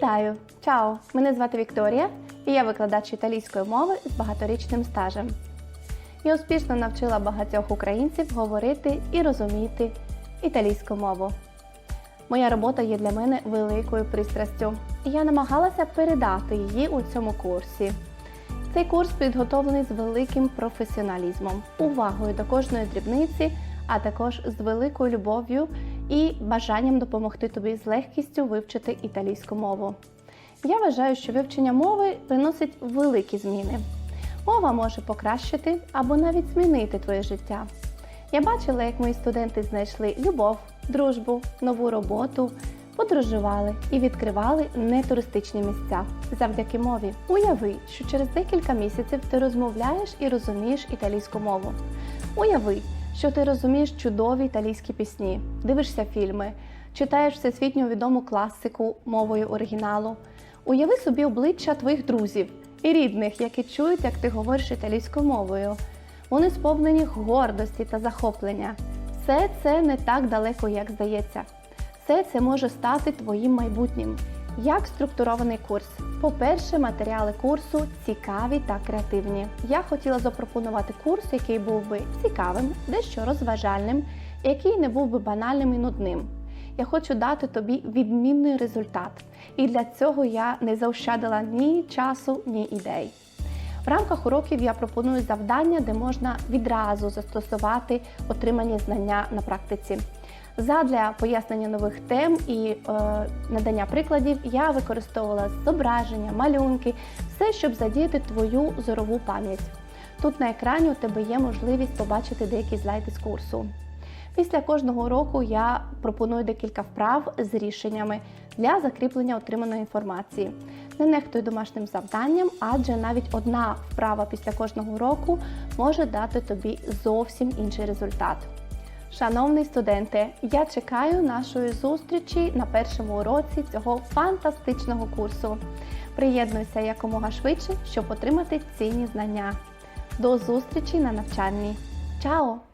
Вітаю! Чао! Мене звати Вікторія і я викладач італійської мови з багаторічним стажем. Я успішно навчила багатьох українців говорити і розуміти італійську мову. Моя робота є для мене великою пристрастю, і я намагалася передати її у цьому курсі. Цей курс підготовлений з великим професіоналізмом, увагою до кожної дрібниці, а також з великою любов'ю і бажанням допомогти тобі з легкістю вивчити італійську мову. Я вважаю, що вивчення мови приносить великі зміни. Мова може покращити або навіть змінити твоє життя. Я бачила, як мої студенти знайшли любов, дружбу, нову роботу, подорожували і відкривали нетуристичні місця завдяки мові. Уяви, що через декілька місяців ти розмовляєш і розумієш італійську мову. Уяви, що ти розумієш чудові італійські пісні, дивишся фільми, читаєш всесвітньо відому класику мовою оригіналу. Уяви собі обличчя твоїх друзів і рідних, які чують, як ти говориш італійською мовою. Вони сповнені гордості та захоплення. Все це не так далеко, як здається. Все це може стати твоїм майбутнім. Як структурований курс? По-перше, матеріали курсу цікаві та креативні. Я хотіла запропонувати курс, який був би цікавим, дещо розважальним, який не був би банальним і нудним. Я хочу дати тобі відмінний результат, і для цього я не заощадила ні часу, ні ідей. В рамках уроків я пропоную завдання, де можна відразу застосувати отримані знання на практиці. Задля пояснення нових тем і е, надання прикладів я використовувала зображення, малюнки, все, щоб задіяти твою зорову пам'ять. Тут на екрані у тебе є можливість побачити деякі слайди з курсу. Після кожного уроку я пропоную декілька вправ з рішеннями для закріплення отриманої інформації. Не нехтуй домашнім завданням, адже навіть одна вправа після кожного уроку може дати тобі зовсім інший результат. Шановний студенте, я чекаю нашої зустрічі на першому уроці цього фантастичного курсу. Приєднуйся якомога швидше, щоб отримати цінні знання. До зустрічі на навчанні. Чао!